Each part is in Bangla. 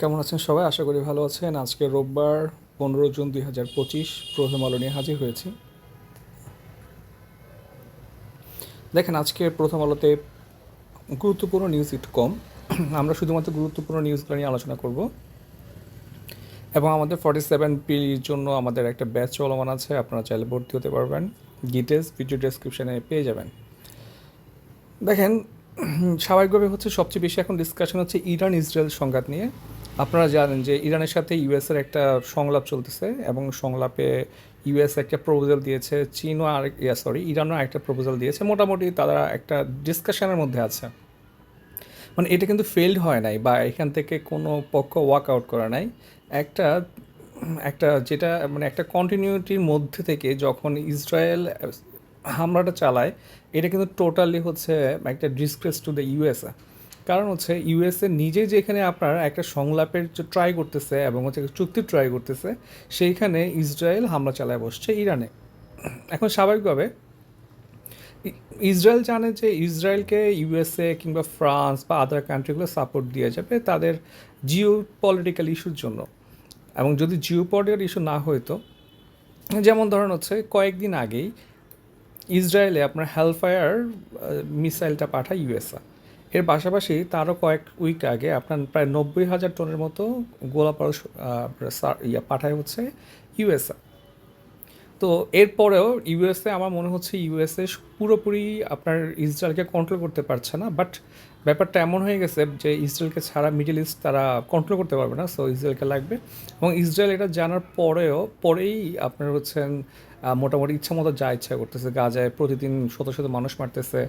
কেমন আছেন সবাই? আশা করি ভালো আছেন। আজকে রোববার, পনেরো জুন দুই হাজার পঁচিশ, প্রথম আলো নিয়ে হাজির হয়েছি। দেখেন, আজকে প্রথম আলোতে গুরুত্বপূর্ণ নিউজ একটু কম আমরা শুধুমাত্র গুরুত্বপূর্ণ নিউজগুলো নিয়ে আলোচনা করব। এবং আমাদের ফর্টি সেভেন পির জন্য আমাদের একটা ব্যাচ চলমান আছে। আপনারা চাইলে ভর্তি হতে পারবেন। ডিটেলস ভিডিও ডেসক্রিপশানে পেয়ে যাবেন। দেখেন, স্বাভাবিকভাবে হচ্ছে সবচেয়ে বেশি এখন ডিসকাশন হচ্ছে ইরান ইসরায়েল সংঘাত নিয়ে। আপনারা জানেন যে ইরানের সাথে ইউএসের একটা সংলাপ চলতেছে এবং সংলাপে ইউএস একটা প্রপোজাল দিয়েছে, চীনও আর ইয়া সরি ইরানও একটা প্রপোজাল দিয়েছে। মোটামুটি তারা একটা ডিসকাশনের মধ্যে আছে। মানে এটা কিন্তু ফেলড হয় নাই বা এখান থেকে কোনো পক্ষ ওয়াক আউট করা নাই। একটা একটা যেটা মানে একটা কন্টিনিউটির মধ্যে থেকে যখন ইসরায়েল হামলাটা চালায়, এটা কিন্তু টোটালি হচ্ছে একটা ডিসক্রেস টু দ্য ইউএসএ কারণ হচ্ছে ইউএসএ নিজে যেখানে আপনার একটা সংলাপের ট্রাই করতেছে এবং হচ্ছে চুক্তি ট্রাই করতেছে, সেইখানে ইসরায়েল হামলা চালায় বসছে ইরানে। এখন স্বাভাবিকভাবে ইসরায়েল জানে যে ইসরায়েলকে ইউএসএ কিংবা ফ্রান্স বা আদার কান্ট্রিগুলো সাপোর্ট দিয়ে যাবে তাদের জিও পলিটিক্যাল ইস্যুর জন্য। এবং যদি জিও পলিটিক্যাল ইস্যু না হইতো যেমন ধরেন হচ্ছে কয়েকদিন আগেই ইসরায়েলে আপনার হেলফায়ার মিসাইলটা পাঠায় ইউএসএ এর পাশাপাশি তারও কয়েক উইক আগে আপনার প্রায় নব্বই হাজার টনের মতো গোলাপাড় ইয়া পাঠায় হচ্ছে ইউএসএ তো এরপরেও ইউএসএ আমার মনে হচ্ছে ইউএসএ পুরোপুরি আপনার ইসরায়েলকে কন্ট্রোল করতে পারছে না বাট ব্যাপারটা এমন হয়ে গেছে যে ইসরায়েলকে ছাড়া মিডল ইস্ট তারা কন্ট্রোল করতে পারবে না সো ইসরায়েলকে লাগবে। এবং ইসরায়েল এটা জানার পরেও, পরেই আপনার হচ্ছেন মোটামুটি ইচ্ছা মতো যা ইচ্ছা করতেছে। গাজায় প্রতিদিন শত শত মানুষ মারতেছে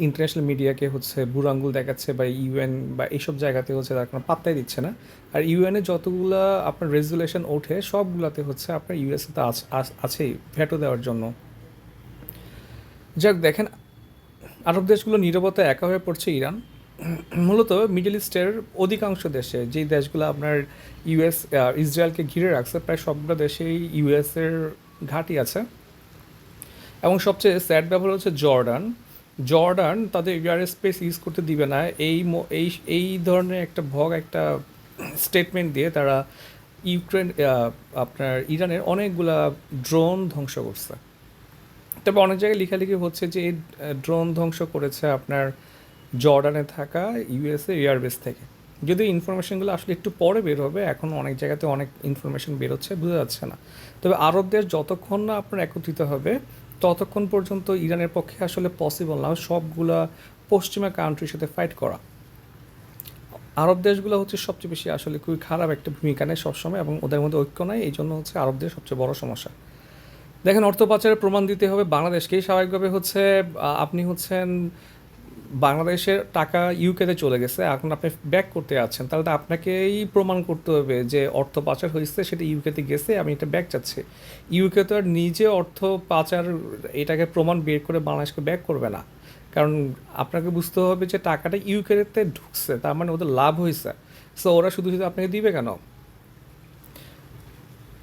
ইন্টারন্যাশনাল মিডিয়াকে হচ্ছে বুড়াঙ্গুল দেখাচ্ছে বা ইউএন বা এইসব জায়গাতে হচ্ছে তার কোনো পাত্তাই দিচ্ছে না। আর ইউএনে যতগুলা আপনার রেজুলেশন ওঠে, সবগুলাতে হচ্ছে আপনার ইউএসএ তো আছ- আছ- আছেই ভেটো দেওয়ার জন্য। যাক, দেখেন, আরব দেশগুলো নীরবতা একা হয়ে পড়ছে ইরান। মূলত মিডল ইস্টের অধিকাংশ দেশে, যেই দেশগুলো আপনার ইউএস ইসরায়েলকে ঘিরে রাখছে, প্রায় সবগুলো দেশেই ইউএসের ঘাঁটি আছে। এবং সবচেয়ে স্যাড ব্যাপার হচ্ছে জর্ডান জর্ডান তাদের এয়ার স্পেস ইউজ করতে দিবে না। এই এই এই ধরনের একটা ভগ, একটা স্টেটমেন্ট দিয়ে তারা ইউক্রেন আপনার ইরানের অনেকগুলা ড্রোন ধ্বংস করছে। তবে অনেক জায়গায় লেখালেখি হচ্ছে যে এই ড্রোন ধ্বংস করেছে আপনার জর্ডানে থাকা ইউএসএ এয়ারবেস থেকে। যদি ইনফরমেশনগুলো আসলে একটু পরে বের হবে, এখন অনেক জায়গাতে অনেক ইনফরমেশন বেরোচ্ছে, বোঝা যাচ্ছে না। তবে আরব দেশ যতক্ষণ না আপনার একত্রিত হবে ততক্ষণ পর্যন্ত ইরানের পক্ষে আসলে পসিবল না। সবগুলা পশ্চিমা কান্ট্রির সাথে ফাইট করা। আরব দেশগুলো হচ্ছে সবচেয়ে বেশি আসলে খুবই খারাপ একটা ভূমিকা নেয় সবসময় এবং ওদের মধ্যে ঐক্য নাই এই জন্য হচ্ছে আরব দেশ সবচেয়ে বড় সমস্যা। দেখেন অর্থ পাচারের প্রমাণ দিতে হবে বাংলাদেশকেই। স্বাভাবিকভাবে হচ্ছে আপনি হচ্ছেন বাংলাদেশের টাকা ইউকেতে চলে গেছে, এখন আপনি ব্যাক করতে যাচ্ছেন, তাহলে তো আপনাকেই প্রমাণ করতে হবে যে অর্থ পাচার হয়েছে, সেটা ইউকেতে গেছে, আমি এটা ব্যাক চাচ্ছি। ইউকে তো আর নিজে অর্থ পাচার, এটাকে প্রমাণ বের করে বাংলাদেশকে ব্যাক করবে না। কারণ আপনাকে বুঝতে হবে যে টাকাটা ইউকেতে ঢুকছে, তার মানে ওদের লাভ হয়েছে। সো ওরা শুধু শুধু আপনাকে দিবে কেন?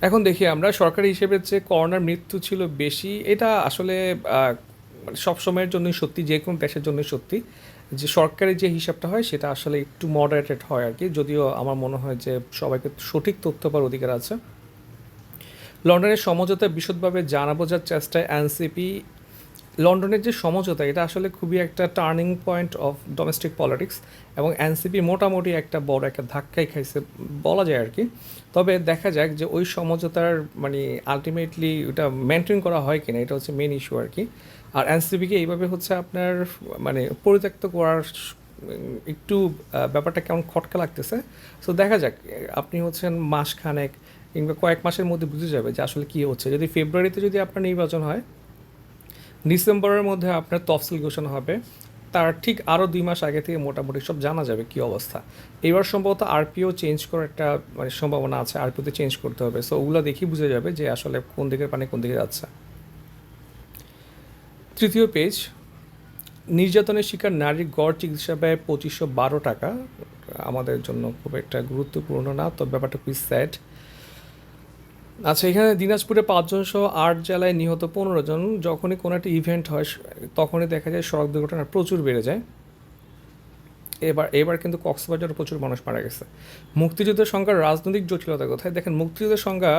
এখন দেখি আমরা, সরকারি হিসেবে যে করোনার মৃত্যু ছিল বেশি, এটা আসলে মানে সব সময়ের জন্যই সত্যি, যে কোনো দেশের জন্যই সত্যি। যে সরকারি যে হিসাবটা হয়, সেটা আসলে একটু মডারেটেড হয় আর কি। যদিও আমার মনে হয় যে সবাইকে সঠিক তথ্য পাওয়ার অধিকার আছে। লন্ডনের সমঝোতা বিশদভাবে জানা বোঝার চেষ্টায় এনসিপি লন্ডনের যে সমঝোতা, এটা আসলে খুবই একটা turning point of domestic politics এবং এনসিপি মোটামুটি একটা বড় একটা ধাক্কাই খাইছে বলা যায় আর কি। তবে দেখা যাক যে ওই সমঝোতার মানে আলটিমেটলি ওটা মেনটেন করা হয় কিনা, এটা হচ্ছে মেন ইস্যু আর কি। আর এনসিপিকে এইভাবে হচ্ছে আপনার মানে পরিত্যক্ত করার একটু ব্যাপারটা কেমন খটকা লাগতেছে। সো দেখা যাক, আপনি হচ্ছেন মাসখানেক কিংবা কয়েক মাসের মধ্যে বুঝে যাবে যে আসলে কী হচ্ছে। যদি ফেব্রুয়ারিতে যদি আপনার নির্বাচন হয়, ডিসেম্বরের মধ্যে আপনার তফসিল ঘোষণা হবে, তার ঠিক আরও দুই মাস আগে থেকে মোটামুটি সব জানা যাবে কী অবস্থা। এবার সম্ভবত আরপিও চেঞ্জ করার একটা মানে সম্ভাবনা আছে, আরপিওতে চেঞ্জ করতে হবে। সো ওগুলো দেখেই বুঝে যাবে যে আসলে কোন দিকের পানি কোন দিকে যাচ্ছে। তৃতীয় পেজ, নির্যাতনের শিকার নারীর গড় চিকিৎসা ব্যয় পঁচিশশো বারো টাকা। আমাদের জন্য খুব একটা গুরুত্বপূর্ণ না, তো ব্যাপারটা খুবই স্যাড আচ্ছা এখানে দিনাজপুরে পাঁচজন সহ আট জেলায় নিহত পনেরো জন। যখনই কোনো একটা ইভেন্ট হয়, তখনই দেখা যায় সড়ক দুর্ঘটনা প্রচুর বেড়ে যায়। এবার এবার কিন্তু কক্সবাজারে প্রচুর মানুষ মারা গেছে। মুক্তিযুদ্ধের সংখ্যার রাজনৈতিক জটিলতা কোথায় দেখেন, মুক্তিযুদ্ধের সংখ্যা,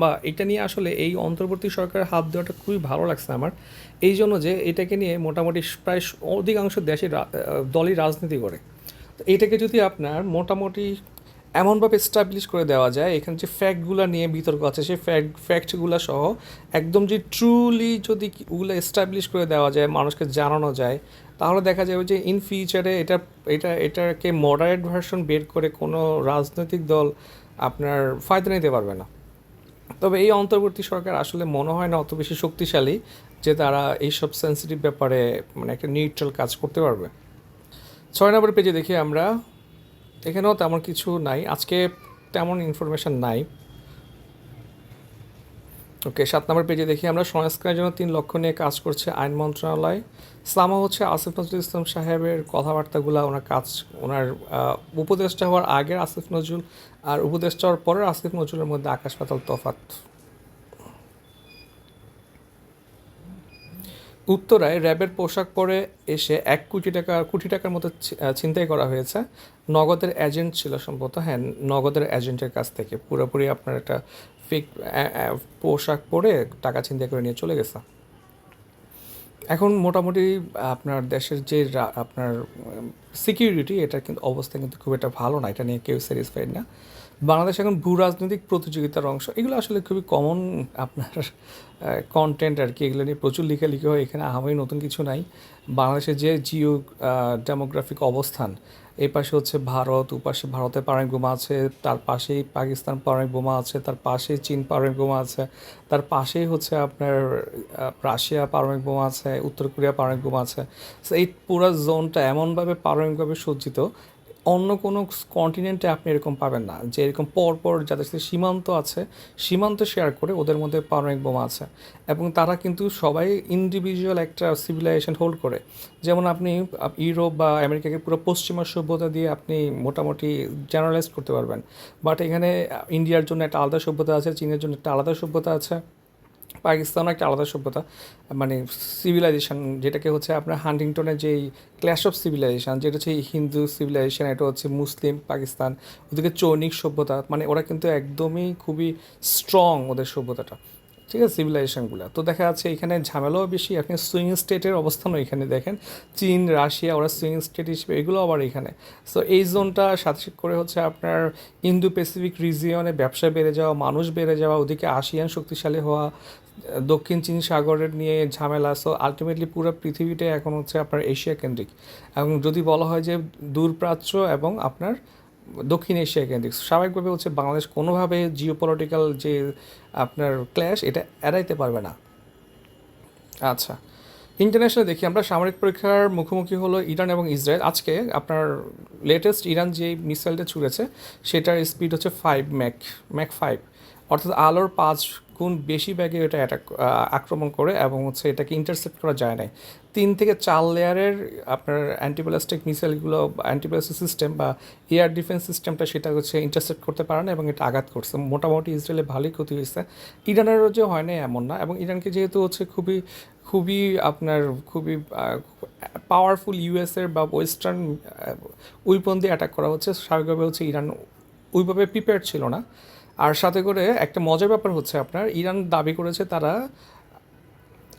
বা এটা নিয়ে আসলে এই অন্তর্বর্তী সরকারের হাত দেওয়াটা খুবই ভালো লাগছে আমার। এই জন্য যে এটাকে নিয়ে মোটামুটি প্রায় অধিকাংশ দেশের দলই রাজনীতি করে। তো এটাকে যদি আপনার মোটামুটি এমনভাবে এস্টাবলিশ করে দেওয়া যায়, এখানে যে ফ্যাক্টগুলো নিয়ে বিতর্ক আছে, সেই ফ্যাক্ট ফ্যাক্টগুলো সহ একদম যে ট্রুলি যদি ওগুলো এস্টাবলিশ করে দেওয়া যায়, মানুষকে জানানো যায় তাহলে দেখা যাবে যে ইন ফিউচারে এটা এটা, এটাকে মডারেট ভার্সন বের করে কোনো রাজনৈতিক দল আপনার ফায়দা নিতে পারবে না। তবে এই অন্তর্বর্তী সরকার আসলে মনে হয় না অত বেশি শক্তিশালী যে তারা এইসব সেন্সিটিভ ব্যাপারে মানে একটা নিউট্রাল কাজ করতে পারবে। ছয় নম্বর পেজে দেখি আমরা, এখানেও তেমন কিছু নাই, আজকে তেমন ইনফরমেশন নাই। ওকে, সাত নম্বর পেজে দেখি আমরা। সংস্কারের জন্য তিন লক্ষ্য নিয়ে কাজ করছে আইন মন্ত্রণালয়। ইসলামা হচ্ছে আসিফ নজরুল ইসলাম সাহেবের কথাবার্তাগুলো, ওনার কাজ, ওনার উপদেষ্টা হওয়ার আগের আসিফ নজরুল আর উপদেষ্টা হওয়ার পরের আসিফ নজরুলের মধ্যে আকাশ পাতাল তফাত উত্তরায় র্যাবের পোশাক পরে এসে এক কোটি টাকা, কোটি টাকার মতো ছিনতাই করা হয়েছে। নগদের এজেন্ট ছিল সম্ভবত হ্যাঁ নগদের এজেন্টের কাছ থেকে। পুরোপুরি আপনার একটা ফেক পোশাক পরে টাকা চিন্তা করে নিয়ে চলে গেছে। এখন মোটামুটি আপনার দেশের যে আপনার সিকিউরিটি এটা কিন্তু অবস্থা কিন্তু খুব একটা ভালো না। এটা নিয়ে কেউ স্যাটিসফাইড না। বাংলাদেশ এখন ভূ রাজনৈতিক প্রতিযোগিতার অংশ, এগুলো আসলে খুবই কমন আপনার কন্টেন্ট আর কি, এগুলো নিয়ে প্রচুর লেখালেখি হয়। এখানে আহামরি নতুন কিছু নাই। বাংলাদেশের যে জিও ডেমোগ্রাফিক অবস্থান এই পাশে হচ্ছে ভারত ওপাশে ভারতের পারমাণবিক বোমা আছে, তার পাশেই পাকিস্তান পারমাণবিক বোমা আছে, তার পাশেই চীন পারমাণবিক বোমা আছে, তার পাশেই হচ্ছে আপনার রাশিয়া পারমাণবিক বোমা আছে, উত্তর কোরিয়া পারমাণবিক বোমা আছে। এই পুরো জোনটা এমনভাবে পারমাণবিকভাবে সজ্জিত অন্য কোনো কন্টিনেন্টে আপনি এরকম পাবেন না। যে এরকম পরপর যাদের সাথে সীমান্ত আছে, সীমান্ত শেয়ার করে ওদের মধ্যে পারমাণবিক বোমা আছে। এবং তারা কিন্তু সবাই ইন্ডিভিজুয়াল একটা সিভিলাইজেশন হোল্ড করে। যেমন আপনি ইউরোপ বা আমেরিকাকে পুরো পশ্চিমা সভ্যতা দিয়ে আপনি মোটামুটি জেনারেলাইজ করতে পারবেন। বাট এখানে ইন্ডিয়ার জন্য একটা আলাদা সভ্যতা আছে, চীনের জন্য একটা আলাদা সভ্যতা আছে। পাকিস্তানও একটা আলাদা সভ্যতা মানে সিভিলাইজেশন যেটাকে হচ্ছে আপনার হান্টিংটনের যেই ক্ল্যাশ অফ সিভিলাইজেশন যেটা হচ্ছে হিন্দু সিভিলাইজেশন এটা হচ্ছে মুসলিম পাকিস্তান, ওদিকে চৈনিক সভ্যতা মানে ওরা কিন্তু একদমই খুবই স্ট্রং ওদের সভ্যতাটা। ঠিক আছে সিভিলাইজেশনগুলো তো দেখা যাচ্ছে এখানে ঝামেলাও বেশি। আপনি সুইং স্টেটের অবস্থানও এখানে দেখেন। চীন, রাশিয়া, ওরা সুইং স্টেট হিসেবে এগুলো আবার এখানে। সো এই জোনটা সাথে করে হচ্ছে আপনার ইন্দো প্যাসিফিক রিজিয়নে ব্যবসা বেড়ে যাওয়া, মানুষ বেড়ে যাওয়া, ওদিকে আসিয়ান শক্তিশালী হওয়া, দক্ষিণ চীন সাগরের নিয়ে ঝামেলা। সো আলটিমেটলি পুরো পৃথিবীটাই এখন হচ্ছে আপনার এশিয়া কেন্দ্রিক এবং যদি বলা হয় যে দূরপ্রাচ্য এবং আপনার দক্ষিণ এশিয়া কেন্দ্রিক। স্বাভাবিকভাবে হচ্ছে বাংলাদেশ কোনোভাবে জিও পলিটিক্যাল যে আপনার ক্ল্যাশ এটা এড়াইতে পারবে না। আচ্ছা ইন্টারন্যাশনাল দেখি আমরা। সামরিক পরীক্ষার মুখোমুখি হলো ইরান এবং ইসরায়েল। আজকে আপনার লেটেস্ট ইরান যে মিসাইলটা ছুড়েছে, সেটার স্পিড হচ্ছে ফাইভ ম্যাক ম্যাক ফাইভ অর্থাৎ আলোর পাঁচ গুণ বেশি ব্যাগে এটা অ্যাটাক আক্রমণ করে এবং হচ্ছে এটাকে ইন্টারসেপ্ট করা যায় নাই। তিন থেকে চার লেয়ারের আপনার অ্যান্টিব্যালাস্টিক মিসাইলগুলো অ্যান্টিব্যালাস্টিক সিস্টেম বা এয়ার ডিফেন্স সিস্টেমটা সেটা হচ্ছে ইন্টারসেপ্ট করতে পারে না এবং এটা আঘাত করছে। মোটামুটি ইসরায়েলে ভালোই ক্ষতি হয়েছে। ইরানেরও যে হয় না এমন না এবং ইরানকে যেহেতু হচ্ছে খুবই খুবই আপনার খুবই পাওয়ারফুল ইউএসের বা ওয়েস্টার্ন উইপন দিয়ে অ্যাটাক করা হচ্ছে। স্বাভাবিকভাবে হচ্ছে ইরান ওইভাবে প্রিপেয়ার ছিল না। আর সাথে করে একটা মজার ব্যাপার হচ্ছে আপনার, ইরান দাবি করেছে তারা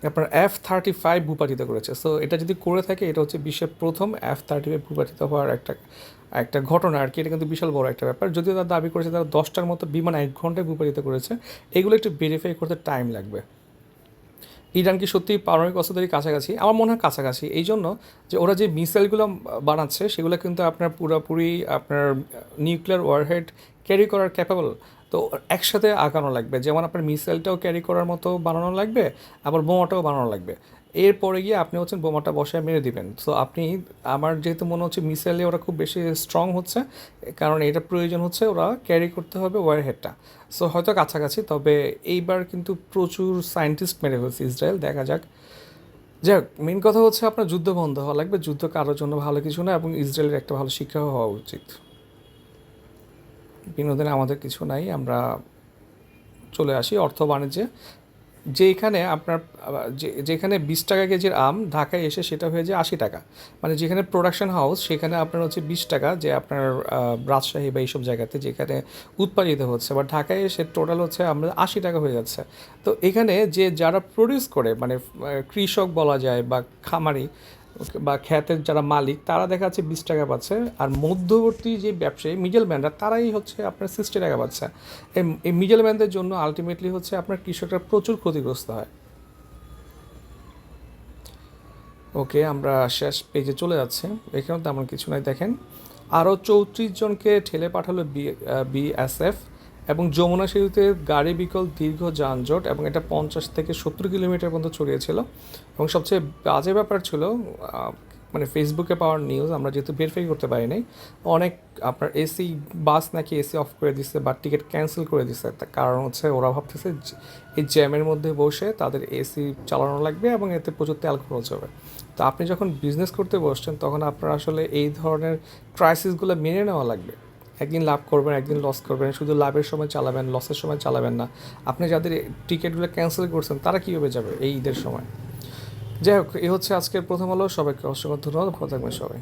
আপনার এফ থার্টি ফাইভ ভূপাতিত করেছে। সো এটা যদি করে থাকে, এটা হচ্ছে বিশ্বের প্রথম এফ থার্টি ফাইভ ভূপাতিত হওয়ার একটা একটা ঘটনা আর কি। এটা কিন্তু বিশাল বড় একটা ব্যাপার। যদিও তারা দাবি করেছে তারা দশটার মতো বিমান এক ঘন্টায় ভূপাতিত করেছে, এগুলো একটু ভেরিফাই করতে টাইম লাগবে। ইরান কি সত্যি পারমাণবিক অস্ত্রধারী কাছাকাছি? আমার মনে হয় কাছাকাছি। এই জন্য যে ওরা যে মিসাইলগুলো বানাচ্ছে, সেগুলো কিন্তু আপনার পুরোপুরি আপনার নিউক্লিয়ার ওয়ারহেড ক্যারি করার ক্যাপাবল তো একসাথে আঁকানো লাগবে। যেমন আপনার মিসাইলটাও ক্যারি করার মতো বানানো লাগবে, আবার বোমাটাও বানানো লাগবে। এরপরে গিয়ে আপনি হচ্ছেন বোমাটা বসায় মেরে দিবেন। সো আপনি, আমার যেহেতু মনে হচ্ছে মিসাইলে ওরা খুব বেশি স্ট্রং হচ্ছে, কারণ এটা প্রয়োজন হচ্ছে ওরা ক্যারি করতে হবে ওয়ার হেডটা সো হয়তো কাছাকাছি, তবে এইবার কিন্তু প্রচুর সায়েন্টিস্ট মেরে ফেলছে ইসরায়েল, দেখা যাক। যাক মেন কথা হচ্ছে আপনার যুদ্ধ বন্ধ হওয়া লাগবে, যুদ্ধ কারোর জন্য ভালো কিছু না, এবং ইসরায়েলের একটা ভালো শিক্ষা হওয়া উচিত। বিনোদনে আমাদের কিছু নাই, আমরা চলে আসি অর্থ বাণিজ্যে। যেখানে আপনার, যে, যেখানে বিশ টাকা কেজির আম ঢাকায় এসে সেটা হয়ে যায় আশি টাকা। মানে যেখানে প্রোডাকশন হাউস সেখানে আপনার হচ্ছে বিশ টাকা যে আপনার রাজশাহী বা এইসব জায়গাতে যেখানে উৎপাদিত হচ্ছে। বা ঢাকায় এসে টোটাল হচ্ছে আমরা আশি টাকা হয়ে যাচ্ছে। তো এখানে যে যারা প্রডিউস করে মানে কৃষক বলা যায় বা খামারি বা খ্যাতের যারা মালিক, তারা দেখা যাচ্ছে বিশ টাকা পাচ্ছে। আর মধ্যবর্তী যে ব্যবসায়ী মিডল ম্যানরা তারাই হচ্ছে আপনার সিক্সটি টাকা পাচ্ছে। এই- এই মিডল ম্যানদের জন্য আলটিমেটলি হচ্ছে আপনার কৃষকরা প্রচুর ক্ষতিগ্রস্ত হয়। ওকে, আমরা শেষ পেজে চলে যাচ্ছে। এখানেও তেমন কিছু নাই, দেখেন। আরও চৌত্রিশ জনকে ঠেলে পাঠালো বিএসএফ এবং যমুনা সেতুতে গাড়ি বিকল দীর্ঘ যানজট এবং এটা পঞ্চাশ থেকে সত্তর কিলোমিটার পর্যন্ত ছড়িয়েছিল। এবং সবচেয়ে বাজে ব্যাপার ছিল মানে ফেসবুকে পাওয়ার নিউজ আমরা যেহেতু ভেরিফাই করতে পারি অনেক আপনার এসি বাস নাকি এসি অফ করে দিচ্ছে বা টিকিট ক্যান্সেল করে দিচ্ছে তার কারণ হচ্ছে ওরা ভাবতেছে এই জ্যামের মধ্যে বসে তাদের এসি চালানো লাগবে এবং এতে প্রচুর তেল খরচ হবে। তো আপনি যখন বিজনেস করতে বসছেন, তখন আপনার আসলে এই ধরনের ক্রাইসিসগুলো মেনে নেওয়া লাগবে। একদিন লাভ করবেন, একদিন লস করবেন, শুধু লাভের সময় চালাবেন লসের সময় চালাবেন না। আপনি যাদের টিকিটগুলো ক্যান্সেল করছেন, তারা কীভাবে যাবে এই ঈদের সময়? যাই হোক এ হচ্ছে আজকের প্রথম হলো সবাইকে অসংখ্য ধন্যবাদ। ভালো থাকবেন সবাই।